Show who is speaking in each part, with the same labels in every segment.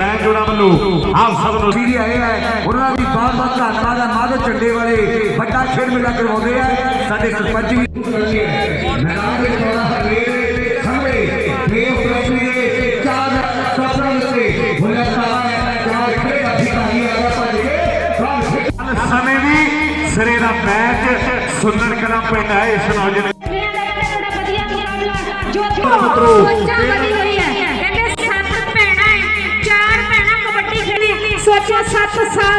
Speaker 1: ਆਪ ਸਭ ਨੂੰ
Speaker 2: ਵੀ ਆਏ ਹੈ ਉਹਨਾਂ ਦੀ ਬਾਤ ਬਾਤ ਧੰਨਵਾਦ ਹੈ ਮਾਧੋ ਝੰਡੇ ਵਾਲੇ ਵੱਡਾ ਖੇਡ ਮੇਲਾ ਕਰਵਾਉਂਦੇ ਆ। ਸਾਡੇ ਸਰਪੰਚ ਵੀ ਮੈਦਾਨ ਵਿੱਚ ਹੋਣਾ ਹਰੇ ਸਾਹਮਣੇ ਫੇਰ ਪ੍ਰਸ਼ਨੀ ਦੇ ਚਾਰ ਸਫਰਾਂ ਦੇ ਹੋਇਆ ਸਾਰਾ ਚਾਰ ਖੇਡ ਅਧਿਕਾਰੀ ਆ ਗਿਆ ਭੱਜ ਕੇ
Speaker 1: ਸਮੇਂ ਵੀ ਸਿਰੇ ਦਾ ਮੈਚ ਸੁੰਦਰ ਕਲਾ ਪਿੰਡ ਹੈ ਇਸ ਨੌਜਵਾਨ
Speaker 3: ਬੱਚਾ ਖੇਡੀ ਸੋਚੋ 7 ਸਾਲ।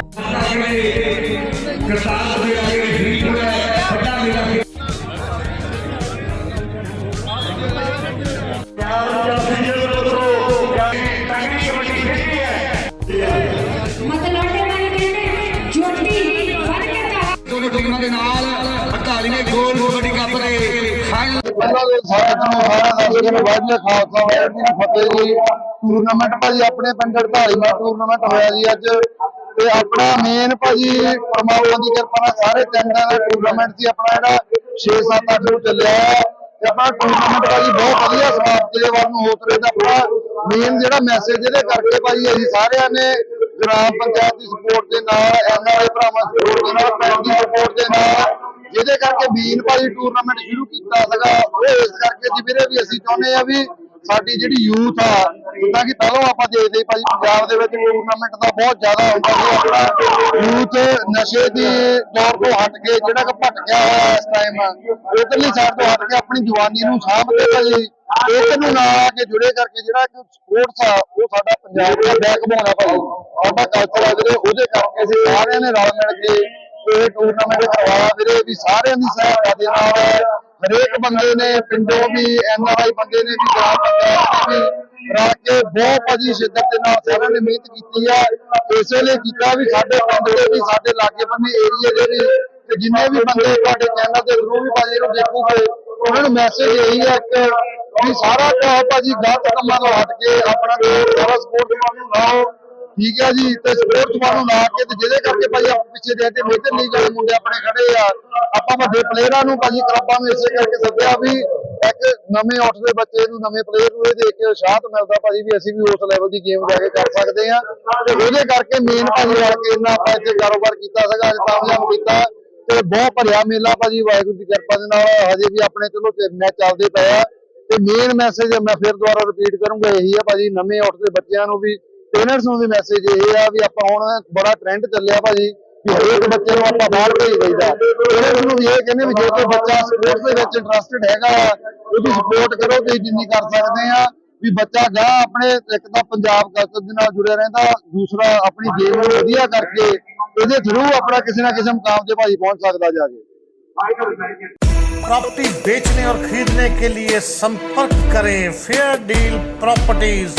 Speaker 2: ਕਰਤਾਰ ਦੇ ਆਗੇ
Speaker 3: ਧਾਰਾ
Speaker 2: ਦੋਨੋਂ ਦੇ ਨਾਲ 48 ਗੋਲ ਕਬੱਡੀ ਕੱਪ ਦੇ। ਫਾਈਨਲ
Speaker 4: ਪਹਿਲਾਂ ਦੇ ਸਾਰੇ ਨੂੰ ਸਾਰਾ ਦਰਸ਼ਕਾਂ ਨੂੰ ਵਾਧੂ ਖਾਲਸਾ ਵਾਹਿਗੁਰੂ ਜੀ ਫਤਿਹ ਜੀ। ਟੂਰਨਾਮੈਂਟ ਭਾਜੀ ਆਪਣੇ ਪਿੰਡ ਢਾਲੀ ਟੂਰਨਾਮੈਂਟ ਹੋਇਆ ਜੀ ਅੱਜ। ਤੇ ਆਪਣਾ ਮੇਨ ਭਾਜੀ ਪਰਮਾਤਮਾ ਦੀ ਕਿਰਪਾ ਨਾਲ ਸਾਰੇ ਪਿੰਡਾਂ ਦਾ ਟੂਰਨਾਮੈਂਟ ਸੀ ਆਪਣਾ ਜਿਹੜਾ 6-7 8 ਨੂੰ ਚੱਲਿਆ ਤੇ ਆਪਣਾ ਟੂਰਨਾਮੈਂਟ ਭਾਜੀ ਬਹੁਤ ਵਧੀਆ ਸਮਾਪਤੀ ਦੇ ਵੱਲ ਨੂੰ ਹੋ ਰਿਹਾ ਤੇ ਆਪਣਾ ਮੇਨ ਜਿਹੜਾ ਮੈਸੇਜ ਇਹਦੇ ਕਰਕੇ ਭਾਜੀ ਅਸੀਂ ਸਾਰਿਆਂ ਨੇ ਗ੍ਰਾਮ ਪੰਚਾਇਤ ਦੀ ਸਪੋਰਟ ਦੇ ਨਾਲ ਐਨਆਰਆਈ ਭਰਾਵਾਂ ਦੀ ਸਪੋਰਟ ਦੇ ਨਾਲ ਪਿੰਡ ਦੀ ਸਪੋਰਟ ਦੇ ਨਾਲ, ਜਿਹਦੇ ਕਰਕੇ ਬੀਨ ਭਾਜੀ ਟੂਰਨਾਮੈਂਟ ਸ਼ੁਰੂ ਕੀਤਾ ਸੀਗਾ। ਉਹ ਇਸ ਕਰਕੇ ਜੀ ਵੀਰੇ ਵੀ ਅਸੀਂ ਚਾਹੁੰਦੇ ਆ ਵੀ ਸਾਡੀ ਜਿਹੜੀ ਯੂਥ ਆ, ਜਿੱਦਾਂ ਕਿ ਪਹਿਲਾਂ ਆਪਾਂ ਦੇਖਦੇ ਭਾਈ ਪੰਜਾਬ ਦੇ ਵਿੱਚ ਟੂਰਨਾਮੈਂਟ ਦਾ ਬਹੁਤ ਜ਼ਿਆਦਾ ਹੁੰਦਾ ਸੀ, ਆਪਣਾ ਯੂਥ ਨਸ਼ੇ ਦੀ ਦੌਰ ਤੋਂ ਹਟ ਕੇ ਜਿਹੜਾ ਕਿ ਭਟਕਿਆ ਹੋਇਆ ਇਸ ਟਾਈਮ ਇਧਰਲੀ ਸਾਈਡ ਤੋਂ ਹਟ ਕੇ ਆਪਣੀ ਜਵਾਨੀ ਨੂੰ ਸਾਂਭ ਕੇ ਭਾਜੀ ਇੱਕ ਨੂੰ ਨਾਲ ਆ ਕੇ ਜੁੜੇ ਕਰਕੇ ਜਿਹੜਾ ਕਿ ਸਪੋਰਟਸ ਆ, ਉਹ ਸਾਡਾ ਪੰਜਾਬ ਦਾ ਬੈਕਬੋਨ ਆ ਭਾਜੀ ਸਾਡਾ ਕਲਚਰ ਆ ਵੀਰੇ, ਉਹਦੇ ਕਰਕੇ ਅਸੀਂ ਸਾਰਿਆਂ ਨੇ ਰਲ ਮਿਲ ਕੇ ਇਹ ਟੂਰਨਾਮੈਂਟ ਕਰਵਾਇਆ ਵੀਰੇ। ਵੀ ਸਾਰਿਆਂ ਦੀ ਸਹਾਇਤਾ ਦੇ ਨਾਲ ਹਰੇਕ ਬੰਦੇ ਨੇ, ਪਿੰਡੋਂ ਵੀ ਐਨਆਰਆਈ ਬੰਦੇ ਨੇ ਵੀ ਗ੍ਰਾਮ ਪੰਚਾਇਤ ਵੀ ਰਲ ਕੇ ਬਹੁਤ ਭਾਜੀ ਸ਼ਿੱਦਤ ਦੇ ਨਾਲ ਸਾਰਿਆਂ ਨੇ ਮਿਹਨਤ ਕੀਤੀ ਆ। ਇਸੇ ਲਈ ਕੀਤਾ ਵੀ ਸਾਡੇ ਪਿੰਡ ਦੇ ਵੀ ਸਾਡੇ ਲਾਗੇ ਬੰਨੇ ਏਰੀਏ ਦੇ ਵੀ ਤੇ ਜਿੰਨੇ ਵੀ ਬੰਦੇ ਤੁਹਾਡੇ ਚੈਨਲ ਦੇ ਥਰੂ ਵੀ ਭਾਜੀ ਨੂੰ ਦੇਖੂਗੇ ਉਹਨਾਂ ਨੂੰ ਮੈਸੇਜ ਇਹੀ ਹੈ ਕਿ ਵੀ ਸਾਰਾ ਕੁਝ ਭਾਜੀ ਗਲਤ ਕੰਮਾਂ ਤੋਂ ਹਟ ਕੇ ਆਪਣਾ ਸਾਰਾ ਸਪੋਰਟ ਨੂੰ ਲਾਓ। ਠੀਕ ਹੈ ਜੀ, ਤੇ ਸਪੋਰਟਸ ਨੂੰ ਲਾ ਕੇ ਤੇ ਜਿਹਦੇ ਕਰਕੇ ਭਾਈ ਆਪਾਂ ਪਿੱਛੇ ਦੇ ਤੇ ਮੇਜਰ ਲੀਗ ਵਾਲੇ ਮੁੰਡੇ ਆਪਣੇ ਖੜੇ ਆ, ਆਪਾਂ ਵੱਡੇ ਪਲੇਅਰਾਂ ਨੂੰ ਭਾਜੀ ਕਲੱਬਾਂ ਨੂੰ ਇਸੇ ਕਰਕੇ ਸੱਦਿਆ ਵੀ ਇੱਕ ਨਵੇਂ ਉੱਠਦੇ ਬੱਚੇ ਨੂੰ ਨਵੇਂ ਪਲੇਅਰ ਨੂੰ ਇਹ ਦੇਖ ਕੇ ਉਤਸ਼ਾਹਤ ਮਿਲਦਾ ਭਾਜੀ ਵੀ ਅਸੀਂ ਵੀ ਉਸ ਲੈਵਲ ਦੀ ਗੇਮ ਜਾ ਕੇ ਕਰ ਸਕਦੇ ਆ ਤੇ ਉਹਦੇ ਕਰਕੇ ਮੇਨ ਭਾਜੀ ਆ ਕੇ ਇਹਨਾਂ ਆਪਾਂ ਇੱਥੇ ਕਾਰੋਬਾਰ ਕੀਤਾ ਸੀਗਾ, ਅੱਜ ਕਾਮਯਾਬ ਕੀਤਾ। ਤੇ ਬਹੁਤ ਭਰਿਆ ਮੇਲਾ ਭਾਜੀ ਵਾਹਿਗੁਰੂ ਦੀ ਕਿਰਪਾ ਦੇ ਨਾਲ। ਹਜੇ ਵੀ ਆਪਣੇ ਚਲੋ ਮੈਚ ਚੱਲਦੇ ਪਏ ਆ। ਤੇ ਮੇਨ ਮੈਸੇਜ ਮੈਂ ਫਿਰ ਦੁਬਾਰਾ ਰਿਪੀਟ ਕਰੂੰਗਾ ਇਹੀ ਆ ਭਾਜੀ ਨਵੇਂ ਉੱਠਦੇ ਬੱਚਿਆਂ ਨੂੰ ਵੀ ਪੇਰੈਂਟਸ ਨੂੰ ਵੀ ਮੈਸੇਜ ਇਹ ਆ ਵੀ ਆਪਾਂ ਹੁਣ ਬੜਾ ਟ੍ਰੈਂਡ ਚੱਲਿਆ ਭਾਜੀ ਵੀ ਹਰੇਕ ਬੱਚੇ ਨੂੰ ਆਪਾਂ ਬਾਹਰ ਭੇਜ ਦਈਦਾ। ਪੇਰੈਂਟਸ ਨੂੰ ਵੀ ਇਹ ਕਹਿੰਦੇ ਵੀ ਜੇ ਕੋਈ ਬੱਚਾ ਸਪੋਰਟਸ ਦੇ ਵਿੱਚ ਇੰਟਰਸਟਿਡ ਹੈਗਾ ਆ, ਉਹਦੀ ਸਪੋਰਟ ਕਰੋ ਤੇ ਜਿੰਨੀ ਕਰ ਸਕਦੇ ਆ। ਵੀ ਬੱਚਾ ਗਾ ਆਪਣੇ ਇੱਕ ਤਾਂ ਪੰਜਾਬ ਕਲਚਰ ਦੇ ਨਾਲ ਜੁੜਿਆ ਰਹਿੰਦਾ ਦੂਸਰਾ ਆਪਣੀ ਗੇਮ ਨੂੰ ਵਧੀਆ ਕਰਕੇ ਇਹਦੇ ਥਰੂ ਆਪਣਾ ਕਿਸੇ ਨਾ ਕਿਸੇ ਮੁਕਾਮ ਤੇ ਭਾਜੀ ਪਹੁੰਚ ਸਕਦਾ ਜਾ ਕੇ
Speaker 5: प्रॉपर्टी बेचने और खरीदने के लिए संपर्क करें फेयर डील प्रॉपर्टीज